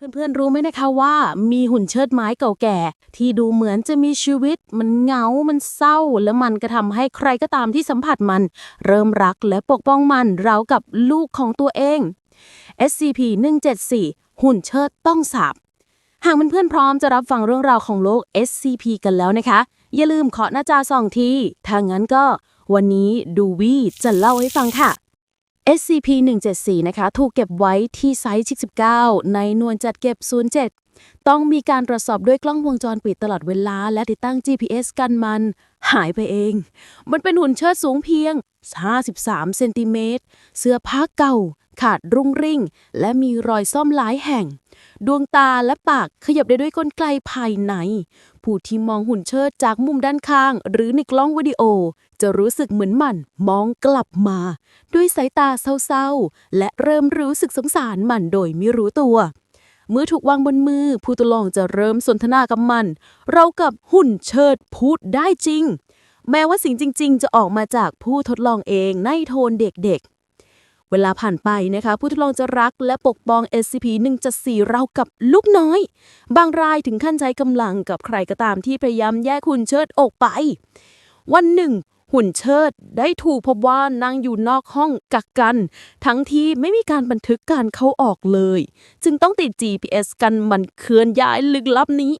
เพื่อนๆรู้ไหมนะคะว่ามีหุ่นเชิดไม้เก่าแก่ ที่ดูเหมือนจะมีชีวิต มันเหงา มันเศร้า และมันก็ทำให้ใครก็ตามที่สัมผัสมัน เริ่มรักและปกป้องมันราวกับลูกของตัวเอง SCP-174 หุ่นเชิดต้องสาบหากเพื่อนๆพร้อมจะรับฟังเรื่องราวของโลก SCP กันแล้วนะคะ อย่าลืมเคาะหน้าจอสองทีถ้างั้นก็ วันนี้ดูวี่จะเล่าให้ฟังค่ะ SCP-174 นะคะ ถูกเก็บไว้ที่ไซต์19ในหน่วยจัดเก็บ 07 ต้องมีการตรวจสอบด้วยกล้องวงจรปิดตลอดเวลา และติดตั้ง GPS กันมัน หายไปเอง มันเป็นหุ่นเชิดสูงเพียง 53 เซนติเมตร เสื้อผ้าเก่า ขาดรุ่งริ่ง และมีรอยซ่อมหลายแห่ง ดวงตาและปากขยับได้ด้วยกลไกภายใน ผู้ที่มองหุ่นเชิดจากมุมด้านข้าง หรือในกล้องวิดีโอ จะรู้สึกเหมือนมันมองกลับมา ด้วยสายตาเศร้าๆ และเริ่มรู้สึกสงสารมันโดยไม่รู้ตัวเมื่อถูกวางบนมือ ผู้ทดลองจะเริ่มสนทนากับมัน เรากับหุ่นเชิดพูดได้จริง แม้ว่าสิ่งจริง ๆ จะออกมาจากผู้ทดลองเองในโทนเด็กๆ เวลาผ่านไปนะคะผู้ทดลองจะรักและปกป้อง SCP-174 เรากับลูกน้อย บางรายถึงขั้นใช้กำลังกับใครก็ตามที่พยายามแยกหุ่นเชิดออกไป วันหนึ่ง หุ่นเชิดได้ถูกพบว่านั่งอยู่นอกห้องกักกัน ทั้งที่ไม่มีการบันทึกการเข้าออกเลย จึงต้องติด GPS กันมันเคลื่อนย้ายลึกลับนี้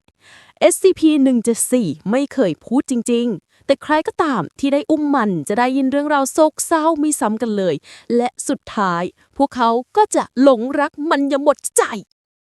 SCP-174 ไม่เคยพูดจริง ๆ แต่ใครก็ตามที่ได้อุ้มมันจะได้ยินเรื่องราวโศกเศร้าไม่ซ้ำกันเลย และสุดท้าย พวกเขาก็จะหลงรักมันอย่างหมดใจ